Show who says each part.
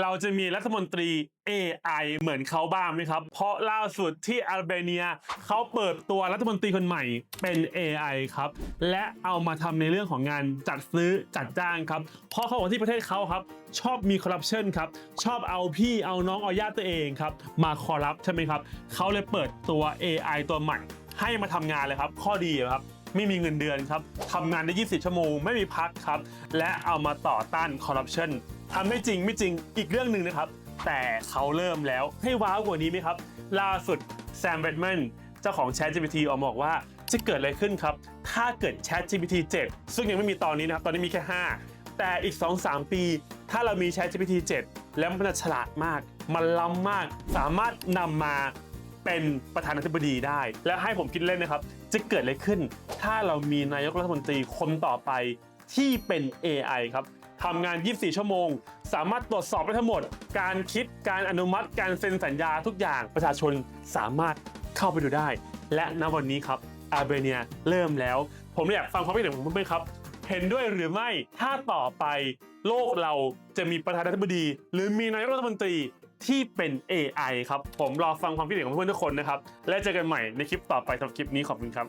Speaker 1: เราจะมีรัฐมนตรี AI เหมือนเขาบ้างไหมครับ เพราะล่าสุดที่อัลเบเนียเขาเปิดตัวรัฐมนตรีคนใหม่เป็น AI ครับ และเอามาทำในเรื่องของงานจัดซื้อจัดจ้างครับ เพราะเขาบอกที่ประเทศเขาครับ ชอบมีคอร์รัปชันครับ ชอบเอาพี่เอาน้องเอาญาติตัวเองครับ มาคอร์รัปใช่ไหมครับเขาเลยเปิดตัว AI ตัวใหม่ให้มาทำงานเลยครับ ข้อดีครับ ไม่มีเงินเดือนครับทำงานได้24ชั่วโมง ไม่มีพักครับ และเอามาต่อต้านคอร์รัปชันทำได้จริงไม่จริงอีกเรื่องหนึ่งนะครับ แต่เขาเริ่มแล้วให้ว้าวกว่านี้ไหมครับ ล่าสุดแซมเบดแมนเจ้าของ ChatGPT ออกมาบอกว่าจะเกิดอะไรขึ้นครับ ถ้าเกิด ChatGPT 7 ซึ่งยังไม่มีตอนนี้นะครับ ตอนนี้มีแค่ 5 แต่อีก 2-3 ปี ถ้าเรามี ChatGPT 7 แล้วมันจะฉลาดมาก มันล้ำมาก สามารถนำมา เป็นประธานาธิบดีได้ และให้ผมคิดเล่นนะครับ จะเกิดอะไรขึ้น ถ้าเรามีนายกรัฐมนตรีคนต่อไปที่เป็น AI ครับทำงาน 24 ชั่วโมง สามารถตรวจสอบได้ทั้งหมด การคิด การอนุมัติ การเซ็นสัญญาทุกอย่าง ประชาชนสามารถเข้าไปดูได้ และณวันนี้ครับ อาเบเนียเริ่มแล้ว ผมอยากฟังความคิดเห็นของเพื่อนๆครับ เห็นด้วยหรือไม่ ถ้าต่อไป โลกเราจะมีประธานาธิบดี หรือมีนายกรัฐมนตรี ที่เป็น AI ครับ ผมรอฟังความคิดเห็นของเพื่อนทุกคนนะครับ และเจอกันใหม่ในคลิปต่อไปสำหรับคลิปนี้ขอบคุณครับ